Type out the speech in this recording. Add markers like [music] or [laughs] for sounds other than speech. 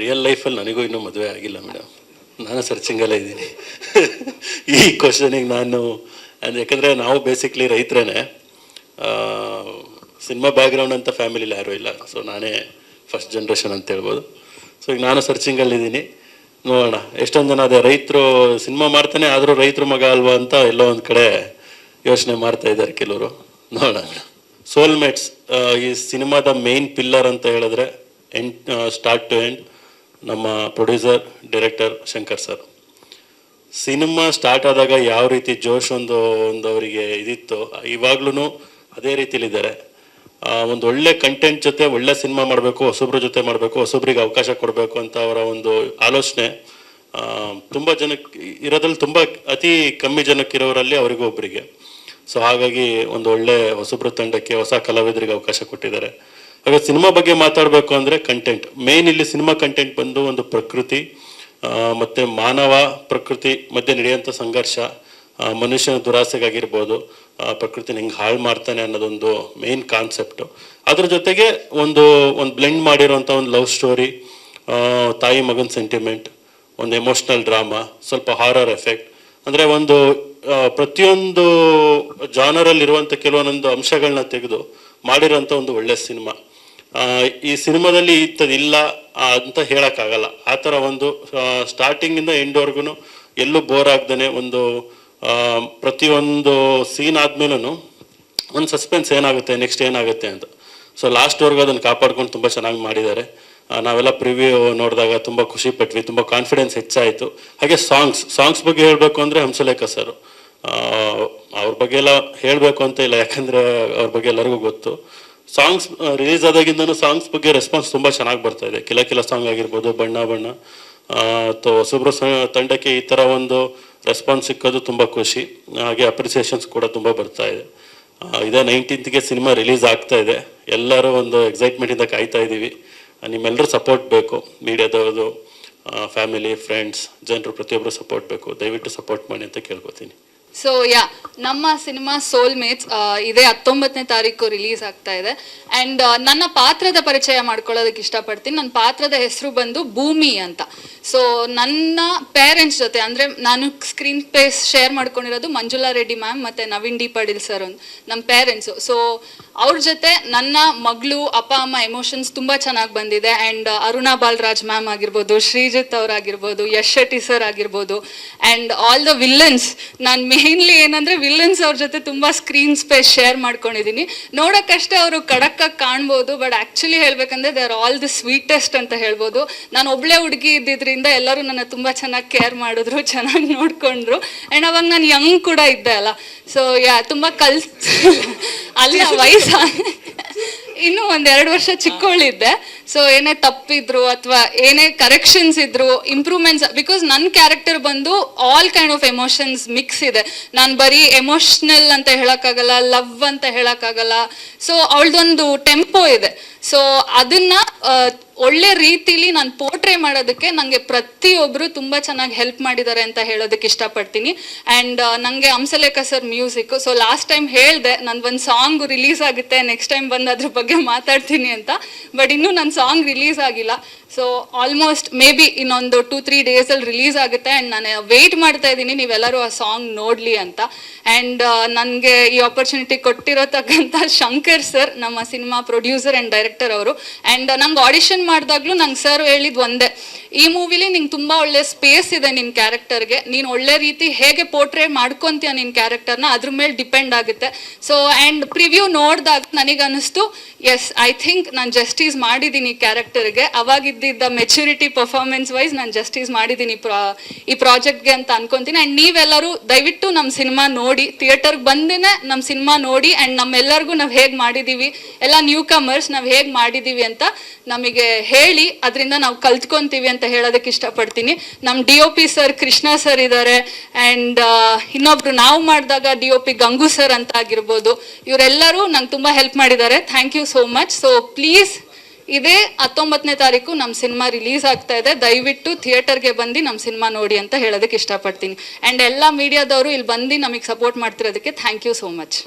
Real ಲೈಫಲ್ಲಿ ನನಗೂ ಇನ್ನೂ ಮದುವೆ ಆಗಿಲ್ಲ ಮೇಡಮ್ ನಾನು ಸರ್ಚಿಂಗಲ್ಲೇ ಇದ್ದೀನಿ. ಈ ಕ್ವಶನಿಗೆ ನಾನು, ಅಂದ್ರೆ ಯಾಕಂದರೆ ನಾವು ಬೇಸಿಕ್ಲಿ ರೈತರೇ ಸಿನಿಮಾ ಬ್ಯಾಕ್ಗ್ರೌಂಡ್ ಅಂತ ಫ್ಯಾಮಿಲಿಲಿ ಯಾರೂ ಇಲ್ಲ. ಸೊ ನಾನೇ ಫಸ್ಟ್ ಜನ್ರೇಷನ್ ಅಂತ ಹೇಳ್ಬೋದು. ಸೊ ಈಗ ನಾನು ಸರ್ಚಿಂಗಲ್ಲಿದ್ದೀನಿ ನೋಡೋಣ. ಎಷ್ಟೊಂದು ಜನ ಅದೇ ರೈತರು ಸಿನಿಮಾ ಮಾಡ್ತಾನೆ, ಆದರೂ ರೈತರ ಮಗ ಅಲ್ವಾ ಅಂತ ಎಲ್ಲೋ ಒಂದು ಕಡೆ ಯೋಚನೆ ಮಾಡ್ತಾ ಇದ್ದಾರೆ ಕೆಲವರು. ನೋಡೋಣ ಸೋಲ್ಮೇಟ್ಸ್ ಈ ಸಿನಿಮಾದ ಮೇನ್ ಪಿಲ್ಲರ್ ಅಂತ ಹೇಳಿದ್ರೆ ಎಂಡ್ ಸ್ಟಾರ್ಟ್ ಟು ಎಂಡ್ ನಮ್ಮ producer director Shankar sir cinema start ಆದಾಗ ಯಾವ ರೀತಿ ಜೋಶ್ ಒಂದು ಒಂದು ಅವರಿಗೆ ಇದಿತ್ತು ಇವಾಗ್ಲೂ ಅದೇ ರೀತಿಲಿದ್ದಾರೆ ಒಂದು ಒಳ್ಳೆ ಕಂಟೆಂಟ್ ಜೊತೆ ಒಳ್ಳೆ ಸಿನಿಮಾ ಮಾಡಬೇಕು, ಹೊಸಬ್ರ ಜೊತೆ ಮಾಡಬೇಕು, ಹೊಸಬ್ರಿಗೆ ಅವಕಾಶ ಕೊಡಬೇಕು ಅಂತ ಅವರ ಒಂದು ಆಲೋಚನೆ ತುಂಬ ಜನಕ್ಕೆ ಇರೋದ್ರಲ್ಲಿ ತುಂಬ ಅತಿ ಕಮ್ಮಿ ಜನಕ್ಕಿರೋರಲ್ಲಿ ಅವರಿಗೂ ಒಬ್ಬರಿಗೆ ಸೊ ಹಾಗಾಗಿ ಒಂದು ಒಳ್ಳೆ ಹೊಸಬ್ರ ತಂಡಕ್ಕೆ ಹೊಸ ಕಲಾವಿದರಿಗೆ ಅವಕಾಶ ಕೊಟ್ಟಿದ್ದಾರೆ. ಹಾಗೆ ಸಿನಿಮಾ ಬಗ್ಗೆ ಮಾತಾಡಬೇಕು ಅಂದರೆ ಕಂಟೆಂಟ್ ಮೇನ್ ಇಲ್ಲಿ ಸಿನಿಮಾ ಕಂಟೆಂಟ್ ಬಂದು ಒಂದು ಪ್ರಕೃತಿ ಮತ್ತು ಮಾನವ ಪ್ರಕೃತಿ ಮಧ್ಯೆ ನಡೆಯುವಂಥ ಸಂಘರ್ಷ ಮನುಷ್ಯನ ದುರಾಸೆಗಾಗಿರ್ಬೋದು ಪ್ರಕೃತಿನ ಹೆಂಗೆ ಹಾಳು ಮಾಡ್ತಾನೆ ಅನ್ನೋದೊಂದು ಮೇನ್ ಕಾನ್ಸೆಪ್ಟು ಅದ್ರ ಜೊತೆಗೆ ಒಂದು ಒಂದು ಬ್ಲೆಂಡ್ ಮಾಡಿರೋಂಥ ಒಂದು ಲವ್ ಸ್ಟೋರಿ ತಾಯಿ ಮಗನ ಸೆಂಟಿಮೆಂಟ್ ಒಂದು ಎಮೋಷ್ನಲ್ ಡ್ರಾಮಾ ಸ್ವಲ್ಪ ಹಾರರ್ ಎಫೆಕ್ಟ್ ಅಂದರೆ ಒಂದು ಪ್ರತಿಯೊಂದು ಜಾನರಲ್ಲಿರುವಂಥ ಕೆಲವೊಂದೊಂದು ಅಂಶಗಳನ್ನ ತೆಗೆದು ಮಾಡಿರೋಂಥ ಒಂದು ಒಳ್ಳೆ ಸಿನಿಮಾ. ಈ ಸಿನಿಮಾದಲ್ಲಿ ಇತ್ತದಿಲ್ಲ ಅಂತ ಹೇಳೋಕ್ಕಾಗಲ್ಲ. ಆ ಥರ ಒಂದು ಸ್ಟಾರ್ಟಿಂಗಿಂದ ಎಂಡ್ವರೆಗೂ ಎಲ್ಲೂ ಬೋರ್ ಆಗ್ದೇ ಒಂದು ಪ್ರತಿಯೊಂದು ಸೀನ್ ಆದ್ಮೇಲೂ ಒಂದು ಸಸ್ಪೆನ್ಸ್ ಏನಾಗುತ್ತೆ ನೆಕ್ಸ್ಟ್ ಏನಾಗುತ್ತೆ ಅಂತ. ಸೊ ಲಾಸ್ಟ್ವರೆಗೂ ಅದನ್ನು ಕಾಪಾಡ್ಕೊಂಡು ತುಂಬ ಚೆನ್ನಾಗಿ ಮಾಡಿದ್ದಾರೆ. ನಾವೆಲ್ಲ ಪ್ರಿವ್ಯೂ ನೋಡಿದಾಗ ತುಂಬ ಖುಷಿ ಪಟ್ವಿ, ತುಂಬ ಕಾನ್ಫಿಡೆನ್ಸ್ ಹೆಚ್ಚಾಯಿತು. ಹಾಗೆ ಸಾಂಗ್ಸ್ ಸಾಂಗ್ಸ್ ಬಗ್ಗೆ ಹೇಳಬೇಕು ಅಂದರೆ ಹಂಸಲೇಖ ಸರ್ ಅವ್ರ ಬಗ್ಗೆ ಎಲ್ಲ ಹೇಳಬೇಕು ಅಂತ ಇಲ್ಲ, ಯಾಕಂದರೆ ಅವ್ರ ಬಗ್ಗೆ ಎಲ್ಲರಿಗೂ ಗೊತ್ತು. ಸಾಂಗ್ಸ್ ರಿಲೀಸ್ ಆದಾಗಿಂದನೂ ಸಾಂಗ್ಸ್ ಬಗ್ಗೆ ರೆಸ್ಪಾನ್ಸ್ ತುಂಬ ಚೆನ್ನಾಗಿ ಬರ್ತಾ ಇದೆ. ಕಿಲ ಕಿಲ ಸಾಂಗ್ ಆಗಿರ್ಬೋದು, ಬಣ್ಣ ಬಣ್ಣ ಅಥವಾ ಹೊಸಬ್ರ ತಂಡಕ್ಕೆ ಈ ಥರ ಒಂದು ರೆಸ್ಪಾನ್ಸ್ ಸಿಕ್ಕೋದು ತುಂಬ ಖುಷಿ. ಹಾಗೆ ಅಪ್ರಿಸಿಯೇಷನ್ಸ್ ಕೂಡ ತುಂಬ ಬರ್ತಾ ಇದೆ. ಇದೇ ನೈನ್ಟೀನ್ತ್ಗೆ ಸಿನಿಮಾ ರಿಲೀಸ್ ಆಗ್ತಾ ಇದೆ. ಎಲ್ಲರೂ ಒಂದು ಎಕ್ಸೈಟ್ಮೆಂಟಿಂದ ಕಾಯ್ತಾ ಇದ್ದೀವಿ ನಿಮ್ಮೆಲ್ಲರೂ ಸಪೋರ್ಟ್ ಬೇಕು. ಮೀಡಿಯಾದವರು ಫ್ಯಾಮಿಲಿ ಫ್ರೆಂಡ್ಸ್ ಜನರು ಪ್ರತಿಯೊಬ್ಬರು ಸಪೋರ್ಟ್ ಬೇಕು. ದಯವಿಟ್ಟು ಸಪೋರ್ಟ್ ಮಾಡಿ ಅಂತ ಕೇಳ್ಕೊತೀನಿ. ಸೊ ಯಾ ನಮ್ಮ ಸಿನಿಮಾ ಸೋಲ್ ಮೇಟ್ಸ್ ಇದೇ ಹತ್ತೊಂಬತ್ತನೇ ತಾರೀಕು ರಿಲೀಸ್ ಆಗ್ತಾ ಇದೆ. ಆ್ಯಂಡ್ ನನ್ನ ಪಾತ್ರದ ಪರಿಚಯ ಮಾಡ್ಕೊಳ್ಳೋದಕ್ಕೆ ಇಷ್ಟಪಡ್ತೀನಿ. ನನ್ನ ಪಾತ್ರದ ಹೆಸರು ಬಂದು ಭೂಮಿ ಅಂತ. ಸೊ ನನ್ನ ಪೇರೆಂಟ್ಸ್ ಜೊತೆ, ಅಂದರೆ ನಾನು ಸ್ಕ್ರೀನ್ ಪ್ಲೇಸ್ ಶೇರ್ ಮಾಡ್ಕೊಂಡಿರೋದು ಮಂಜುಳಾ ರೆಡ್ಡಿ ಮ್ಯಾಮ್ ಮತ್ತು ನವೀನ್ ಡಿ ಪಾಟೀಲ್ ಸರ್ ನಮ್ಮ ಪೇರೆಂಟ್ಸು ಸೊ ಅವ್ರ ಜೊತೆ ನನ್ನ ಮಗಳು, ಅಪ್ಪ, ಅಮ್ಮ ಎಮೋಷನ್ಸ್ ತುಂಬಾ ಚೆನ್ನಾಗಿ ಬಂದಿದೆ. ಅಂಡ್ ಅರುಣಾ ಬಾಲರಾಜ್ ಮ್ಯಾಮ್ ಆಗಿರ್ಬೋದು, ಶ್ರೀಜಿತ್ ಅವರಾಗಿರ್ಬೋದು ಯಶ್ ಶೆಟ್ಟಿ ಸರ್ ಆಗಿರ್ಬೋದು. ಅಂಡ್ ಆಲ್ ದ ವಿಲ್ಲನ್ಸ್ ನಾನು ಮೇನ್ಲಿ ಏನಂದ್ರೆ ವಿಲ್ಲನ್ಸ್ ಅವ್ರ ಜೊತೆ ತುಂಬಾ ಸ್ಕ್ರೀನ್ ಸ್ಪೇಸ್ ಶೇರ್ ಮಾಡ್ಕೊಂಡಿದ್ದೀನಿ ನೋಡೋಕ್ಕಷ್ಟೇ ಅವರು ಖಡಕ್ಕಾಗಿ ಕಾಣ್ಬೋದು ಬಟ್ ಆಕ್ಚುಲಿ ಹೇಳ್ಬೇಕಂದ್ರೆ they are all the sweetest ಅಂತ ಹೇಳ್ಬೋದು. ನಾನು ಒಬ್ಳೆ ಹುಡುಗಿ ಇದ್ದಿದ್ರಿಂದ ಎಲ್ಲರೂ ನನ್ನ ತುಂಬಾ ಚೆನ್ನಾಗಿ ಕೇರ್ ಮಾಡಿದ್ರು, ಚೆನ್ನಾಗಿ ನೋಡ್ಕೊಂಡ್ರು. ಅಂಡ್ ಅವಾಗ ನಾನು ಯಂಗ್ ಕೂಡ ಇದ್ದೆ ಅಲ್ಲ. ಸೊ ಯಾ ತುಂಬಾ ಕಲ್ ಅಲ್ಲ ವಯಸ್ಸ [laughs] ಇನ್ನೂ ಒಂದೆರಡು ವರ್ಷ ಚಿಕ್ಕವಳಿದ್ದೆ ಸೊ ಏನೇ ತಪ್ಪಿದ್ರು ಅಥವಾ ಏನೇ ಕರೆಕ್ಷನ್ಸ್ ಇದ್ರು ಇಂಪ್ರೂವ್ಮೆಂಟ್ಸ್ ಬಿಕಾಸ್ ನನ್ನ ಕ್ಯಾರೆಕ್ಟರ್ ಬಂದು all kind of emotions mix ಇದೆ. ನಾನು ಬರೀ ಎಮೋಷ್ನಲ್ ಅಂತ ಹೇಳೋಕ್ಕಾಗಲ್ಲ ಲವ್ ಅಂತ ಹೇಳೋಕ್ಕಾಗಲ್ಲ. ಸೊ ಅವಳದೊಂದು ಟೆಂಪೋ ಇದೆ. ಸೊ ಅದನ್ನ ಒಳ್ಳೆ ರೀತಿಲಿ ನಾನು ಪೋರ್ಟ್ರೇ ಮಾಡೋದಕ್ಕೆ ನನಗೆ ಪ್ರತಿಯೊಬ್ಬರು ತುಂಬ ಚೆನ್ನಾಗಿ ಹೆಲ್ಪ್ ಮಾಡಿದ್ದಾರೆ ಅಂತ ಹೇಳೋದಕ್ಕೆ ಇಷ್ಟಪಡ್ತೀನಿ. ಆ್ಯಂಡ್ ನನಗೆ Hamsalekha sir music so last time ಹೇಳಿದೆ, ನಂದು ಒಂದು ಸಾಂಗ್ ರಿಲೀಸ್ ಆಗುತ್ತೆ ನೆಕ್ಸ್ಟ್ ಟೈಮ್ ಬಂದು ಅದ್ರ ಬಗ್ಗೆ ಮಾತಾಡ್ತೀನಿ ಅಂತ. ಬಟ್ ಇನ್ನೂ ನನ್ನ ಸಾಂಗ್ ರಿಲೀಸ್ ಆಗಿಲ್ಲ. ಸೊ ಆಲ್ಮೋಸ್ಟ್ ಮೇ ಬಿ ಇನ್ನೊಂದು ಟೂ ತ್ರೀ ಡೇಸಲ್ಲಿ ರಿಲೀಸ್ ಆಗುತ್ತೆ ಆ್ಯಂಡ್ ನಾನು ವೆಯ್ಟ್ ಮಾಡ್ತಾ ಇದ್ದೀನಿ, ನೀವೆಲ್ಲರೂ ಆ ಸಾಂಗ್ ನೋಡಲಿ ಅಂತ. ಆ್ಯಂಡ್ ನನಗೆ ಈ ಆಪರ್ಚುನಿಟಿ ಕೊಟ್ಟಿರೋತಕ್ಕಂಥ ಶಂಕರ್ ಸರ್ ನಮ್ಮ ಸಿನಿಮಾ ಪ್ರೊಡ್ಯೂಸರ್ ಆ್ಯಂಡ್ ಡೈರೆಕ್ಟರ್ ಅವರು. ಆ್ಯಂಡ್ ನಂಗೆ ಆಡಿಷನ್ ಮಾಡಿದಾಗ್ಲೂ ನಂಗೆ ಸರ್ ಹೇಳಿದ್ ಒಂದೇ. ಈ ಮೂವಿಲಿ ನಿಂಗೆ ತುಂಬ ಒಳ್ಳೆ ಸ್ಪೇಸ್ ಇದೆ ನಿನ್ನ ಕ್ಯಾರೆಕ್ಟರ್ಗೆ ನೀನು ಒಳ್ಳೆ ರೀತಿ ಹೇಗೆ ಪೋರ್ಟ್ರೇ ಮಾಡ್ಕೊಂತೀಯ ನಿನ್ನ ಕ್ಯಾರೆಕ್ಟರ್ನ ಅದ್ರ ಮೇಲೆ ಡಿಪೆಂಡ್ ಆಗುತ್ತೆ. ಸೊ ಆ್ಯಂಡ್ ಪ್ರಿವ್ಯೂ ನೋಡಿದಾಗ ನನಗೆ ಅನಿಸ್ತು ಎಸ್ ಐ ಥಿಂಕ್ ನಾನು ಜಸ್ಟಿಸ್ ಮಾಡಿದ್ದೀನಿ ಕ್ಯಾರೆಕ್ಟರ್ಗೆ ಅವಾಗಿದ್ದಿದ್ದ ಮೆಚುರಿಟಿ ಪರ್ಫಾರ್ಮೆನ್ಸ್ ವೈಸ್ ನಾನು ಜಸ್ಟಿಸ್ ಮಾಡಿದ್ದೀನಿ ಪ್ರಾ ಈ ಪ್ರಾಜೆಕ್ಟ್ಗೆ ಅಂತ ಅನ್ಕೊಂತೀನಿ. ಆ್ಯಂಡ್ ನೀವೆಲ್ಲರೂ ದಯವಿಟ್ಟು ನಮ್ಮ ಸಿನಿಮಾ ನೋಡಿ ಥಿಯೇಟರ್ಗೆ ಬಂದೇನೆ ನಮ್ಮ ಸಿನಿಮಾ ನೋಡಿ ಆ್ಯಂಡ್ ನಮ್ಮೆಲ್ಲರಿಗೂ ನಾವು ಹೇಗೆ ಮಾಡಿದ್ದೀವಿ ಎಲ್ಲ ನ್ಯೂ ಕಮರ್ಸ್ ನಾವು ಹೇಗೆ ಮಾಡಿದ್ದೀವಿ ಅಂತ ನಮಗೆ ಹೇಳಿ, ಅದರಿಂದ ನಾವು ಕಲ್ತ್ಕೊಂತೀವಿ ಅಂತ ಹೇಳೋದಕ್ಕೆ ಇಷ್ಟಪಡ್ತೀನಿ. ನಮ್ಮ D O P sir Krishna sir ಇದ್ದಾರೆ ಆ್ಯಂಡ್ ಇನ್ನೊಬ್ರು ನಾವು ಮಾಡಿದಾಗ D O P Gangu sir ಅಂತ ಆಗಿರ್ಬೋದು. ಇವರೆಲ್ಲರೂ ನಂಗೆ ತುಂಬ ಹೆಲ್ಪ್ ಮಾಡಿದ್ದಾರೆ. Thank you so much so please ಇದೇ ಹತ್ತೊಂಬತ್ತನೇ ತಾರೀಕು ನಮ್ಮ ಸಿನಿಮಾ ರಿಲೀಸ್ ಆಗ್ತಾ ಇದೆ. ದಯವಿಟ್ಟು ಥಿಯೇಟರ್ಗೆ ಬಂದು ನಮ್ಮ ಸಿನಿಮಾ ನೋಡಿ ಅಂತ ಹೇಳೋದಕ್ಕೆ ಇಷ್ಟಪಡ್ತೀನಿ. ಆ್ಯಂಡ್ ಎಲ್ಲ ಮೀಡಿಯಾದವರು ಇಲ್ಲಿ ಬಂದು ನಮಗೆ ಸಪೋರ್ಟ್ ಮಾಡ್ತಿರೋದಕ್ಕೆ ಥ್ಯಾಂಕ್ ಯು ಸೋ ಮಚ್